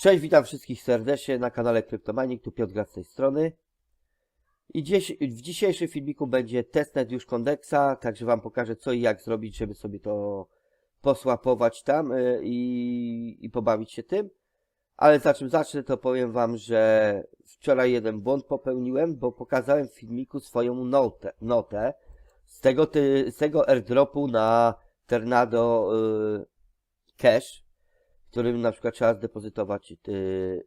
Cześć, witam wszystkich serdecznie na kanale Kryptomanik, tu Piotr z tej strony. I dziś, w dzisiejszym filmiku będzie testnet już Kondexa, także Wam pokażę co i jak zrobić, żeby sobie to posłapować tam y, i, i pobawić się tym. Ale za czym zacznę, to powiem Wam, że wczoraj jeden błąd popełniłem, bo pokazałem w filmiku swoją notę, notę z tego, z tego airdropu na Ternado y, Cash, w którym na przykład trzeba zdepozytować y,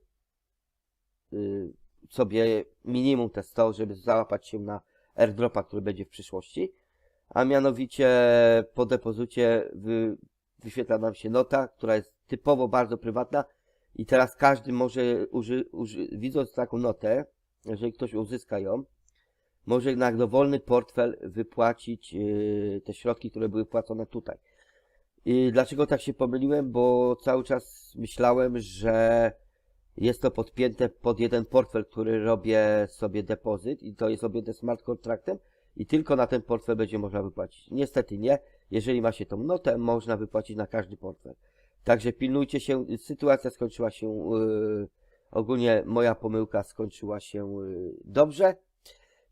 y, sobie minimum te 100, żeby załapać się na airdropa, który będzie w przyszłości. A mianowicie po depozycie wy, wyświetla nam się nota, która jest typowo bardzo prywatna i teraz każdy może, uży, uży, widząc taką notę, jeżeli ktoś uzyska ją, może na dowolny portfel wypłacić yy, te środki, które były płacone tutaj. I dlaczego tak się pomyliłem? Bo cały czas myślałem, że jest to podpięte pod jeden portfel, który robię sobie depozyt i to jest objęte smart kontraktem i tylko na ten portfel będzie można wypłacić. Niestety nie. Jeżeli ma się tą notę, można wypłacić na każdy portfel. Także pilnujcie się. Sytuacja skończyła się, yy, ogólnie moja pomyłka skończyła się yy, dobrze.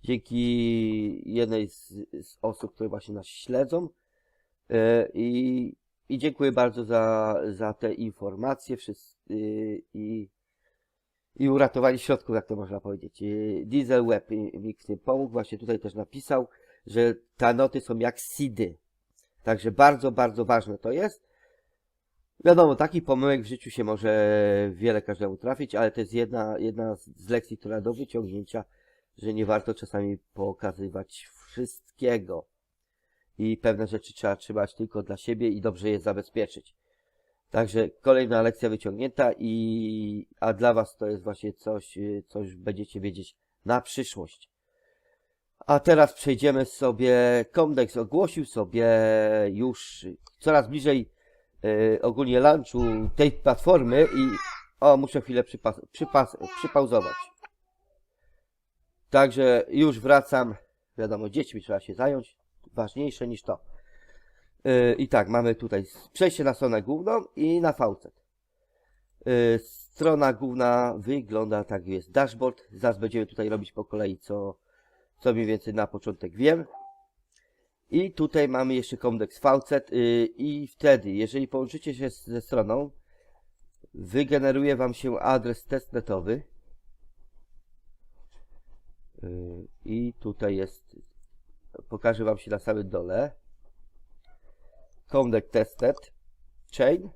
Dzięki jednej z, z osób, które właśnie nas śledzą. Yy, I, I dziękuję bardzo za, za te informacje wszyscy, i, i uratowanie środków, jak to można powiedzieć. Yy, Diesel Web mi w tym pomógł. Właśnie tutaj też napisał, że te noty są jak seedy. Także bardzo, bardzo ważne to jest. Wiadomo, takich pomyłek w życiu się może wiele każdemu trafić, ale to jest jedna, jedna z lekcji, która do wyciągnięcia, że nie warto czasami pokazywać wszystkiego. I pewne rzeczy trzeba trzymać tylko dla siebie i dobrze je zabezpieczyć. Także kolejna lekcja wyciągnięta i, a dla Was to jest właśnie coś, y, co już będziecie wiedzieć na przyszłość. A teraz przejdziemy sobie, Comdex ogłosił sobie już coraz bliżej y, ogólnie launchu tej platformy i o, muszę chwilę przypas, przypas, przypauzować. Także już wracam. Wiadomo, dziećmi trzeba się zająć. Ważniejsze niż to. Yy, I tak, mamy tutaj przejście na stronę główną i na faucet. Yy, strona główna wygląda tak, jest dashboard. Zaraz będziemy tutaj robić po kolei, co, co mniej więcej na początek wiem. I tutaj mamy jeszcze Comdex Faucet yy, i wtedy, jeżeli połączycie się z, ze stroną, wygeneruje Wam się adres testnetowy. Yy, I tutaj jest, pokażę Wam się na samym dole. Comdex Tested Chain.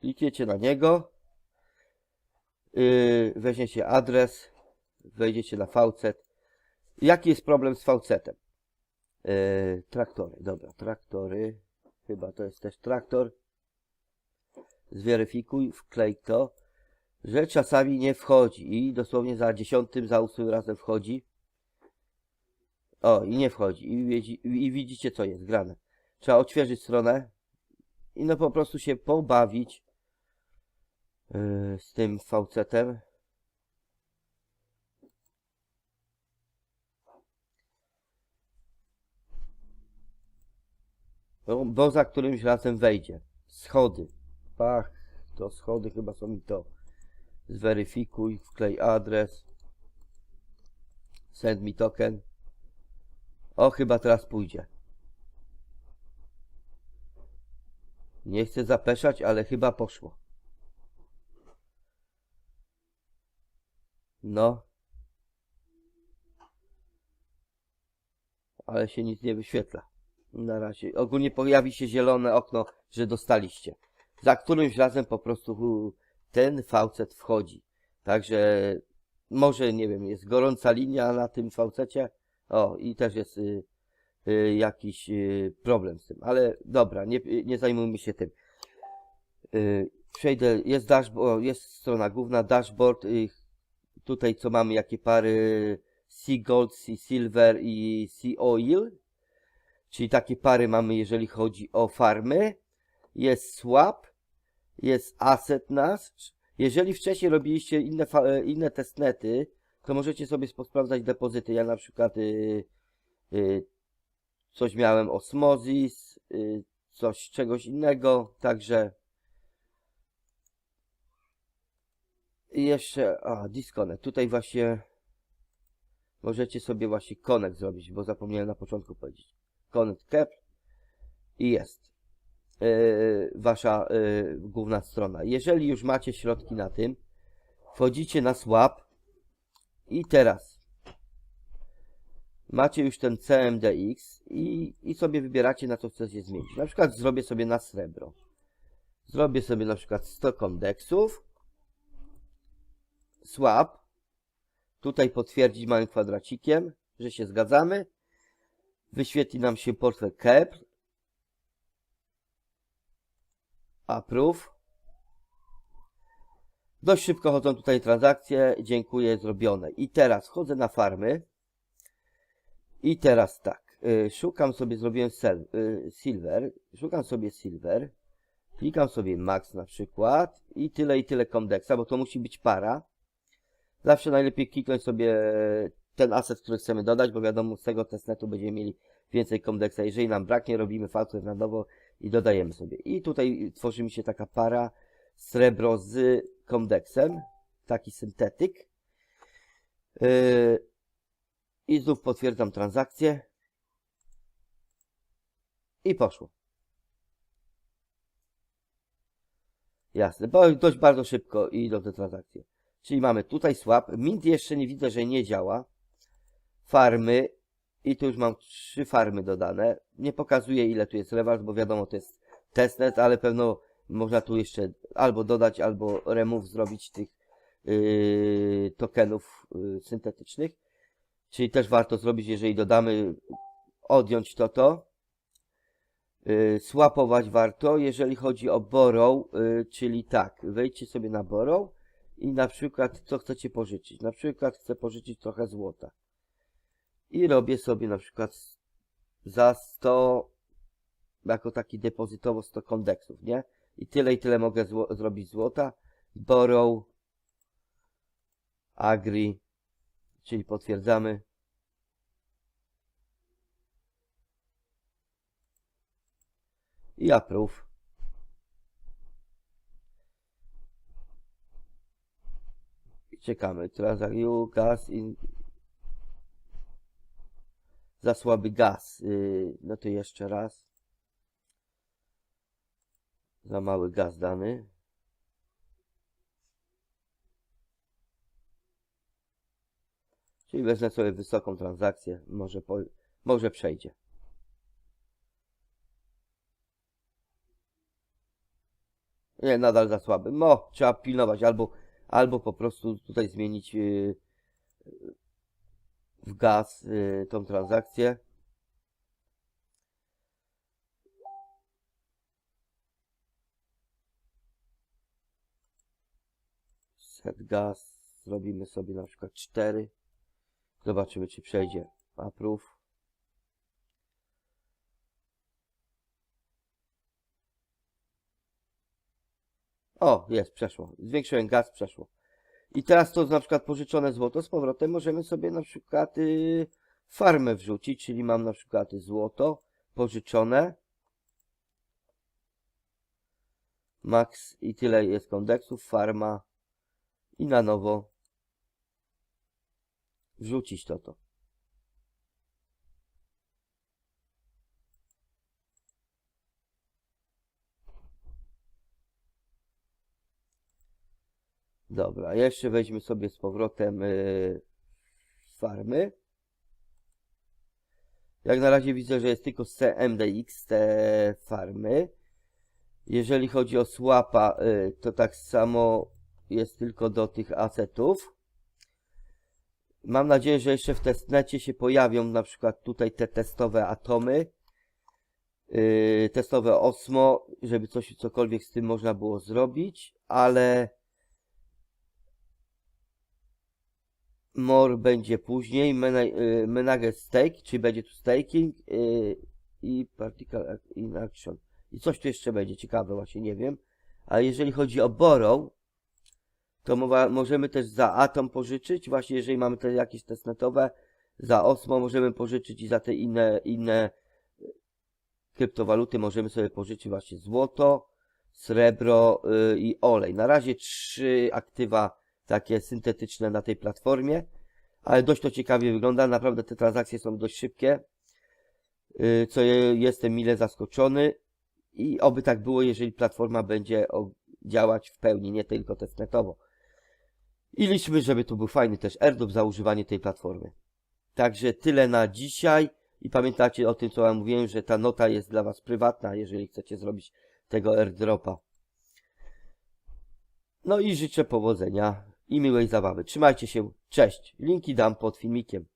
Klikniecie na niego. Yy, weźmiecie adres. Wejdziecie na faucet. Jaki jest problem z faucetem? Yy, traktory, dobra, traktory. Chyba to jest też traktor. Zweryfikuj, wklej to że czasami nie wchodzi i dosłownie za dziesiątym, za ósmym razem wchodzi. O, i nie wchodzi. I, wiedzi- I widzicie, co jest grane. Trzeba odświeżyć stronę i no po prostu się pobawić yy, z tym faucetem. Bo, bo za którymś razem wejdzie. Schody. Pach, to schody chyba są i to zweryfikuj, wklej adres, send mi token. O, chyba teraz pójdzie. Nie chcę zapeszać, ale chyba poszło. No. Ale się nic nie wyświetla. Na razie. Ogólnie pojawi się zielone okno, że dostaliście. Za którymś razem po prostu ten faucet wchodzi. Także może, nie wiem, jest gorąca linia na tym faucecie. O, i też jest y, y, jakiś y, problem z tym. Ale dobra, nie, nie zajmujmy się tym. Y, przejdę, jest dashboard, jest strona główna, dashboard. Y, tutaj co mamy, jakie pary Sea Gold, Sea Silver i Sea Oil. Czyli takie pary mamy, jeżeli chodzi o farmy. Jest swap, jest asset nasz. Jeżeli wcześniej robiliście inne, inne testnety, to możecie sobie sprawdzać depozyty. Ja na przykład y, y, coś miałem osmozis, y, coś czegoś innego, także I jeszcze, a, disconnect. Tutaj właśnie możecie sobie właśnie connect zrobić, bo zapomniałem na początku powiedzieć. Connect cap i jest yy, wasza yy, główna strona. Jeżeli już macie środki na tym, wchodzicie na swap i teraz macie już ten CMDX i, i sobie wybieracie na co chcecie zmienić. Na przykład zrobię sobie na srebro. Zrobię sobie na przykład 100 kondeksów. Swap. Tutaj potwierdzić małym kwadracikiem, że się zgadzamy. Wyświetli nam się portfel CAP. Approve. Dość szybko chodzą tutaj transakcje. Dziękuję, zrobione. I teraz wchodzę na farmy. I teraz tak. y, Szukam sobie, zrobiłem y, silver. Szukam sobie silver. Klikam sobie max na przykład. I tyle i tyle kondeksa, bo to musi być para. Zawsze najlepiej kliknąć sobie ten asset, który chcemy dodać, bo wiadomo, z tego testnetu będziemy mieli więcej kondeksa. Jeżeli nam braknie, robimy fakturę na nowo i dodajemy sobie. I tutaj tworzy mi się taka para srebro z kondeksem. Taki syntetyk. Yy, I znów potwierdzam transakcję. I poszło. Jasne, bo dość bardzo szybko idą te transakcje. Czyli mamy tutaj swap. Mint jeszcze nie widzę, że nie działa. Farmy. I tu już mam trzy farmy dodane. Nie pokazuję ile tu jest reward, bo wiadomo to jest testnet, ale pewno można tu jeszcze albo dodać, albo remove zrobić tych yy, tokenów yy, syntetycznych. Czyli też warto zrobić, jeżeli dodamy, odjąć to to. Yy, swapować warto, jeżeli chodzi o borrow, yy, czyli tak, wejdźcie sobie na borrow i na przykład co chcecie pożyczyć. Na przykład chcę pożyczyć trochę złota. I robię sobie na przykład za 100, jako taki depozytowo 100 kondeksów, nie? I tyle i tyle mogę zło zrobić złota. Borrow, agree, czyli potwierdzamy. I approve. I czekamy. Transakcje, gaz i... Za słaby gaz. Yy, no to jeszcze raz. Za mały gaz dany. Czyli wezmę sobie wysoką transakcję. Może, po, może przejdzie. Nie, nadal za słaby. No, trzeba pilnować. Albo, albo po prostu tutaj zmienić yy, w gaz yy, tą transakcję. Set gaz. Zrobimy sobie na przykład 4. Zobaczymy, czy przejdzie. Approve. O, jest, przeszło. Zwiększyłem gaz, przeszło. I teraz to na przykład pożyczone złoto z powrotem możemy sobie na przykład y, farmę wrzucić, czyli mam na przykład złoto pożyczone. Max i tyle jest kondeksów, farma i na nowo wrzucić to to. Dobra, jeszcze weźmy sobie z powrotem yy, farmy. Jak na razie widzę, że jest tylko CMDX te farmy. Jeżeli chodzi o swapa, yy, to tak samo jest tylko do tych asetów. Mam nadzieję, że jeszcze w testnecie się pojawią na przykład tutaj te testowe atomy. Yy, testowe osmo, żeby coś, cokolwiek z tym można było zrobić, ale more będzie później, yy, Menage Stake, czyli będzie tu staking yy, i Particle in Action. I coś tu jeszcze będzie ciekawe, właśnie nie wiem. A jeżeli chodzi o borrow, to mowa, możemy też za Atom pożyczyć, właśnie jeżeli mamy te jakieś testnetowe, za Osmo możemy pożyczyć i za te inne, inne y, kryptowaluty możemy sobie pożyczyć właśnie złoto, srebro y, i olej. Na razie trzy aktywa takie syntetyczne na tej platformie, ale dość to ciekawie wygląda, naprawdę te transakcje są dość szybkie, yy, co je- jestem mile zaskoczony i oby tak było, jeżeli platforma będzie działać w pełni, nie tylko testnetowo. I liczmy, żeby tu był fajny też airdrop za używanie tej platformy. Także tyle na dzisiaj i pamiętacie o tym, co wam mówiłem, że ta nota jest dla was prywatna, jeżeli chcecie zrobić tego airdropa. No i życzę powodzenia i miłej zabawy. Trzymajcie się, cześć. Linki dam pod filmikiem.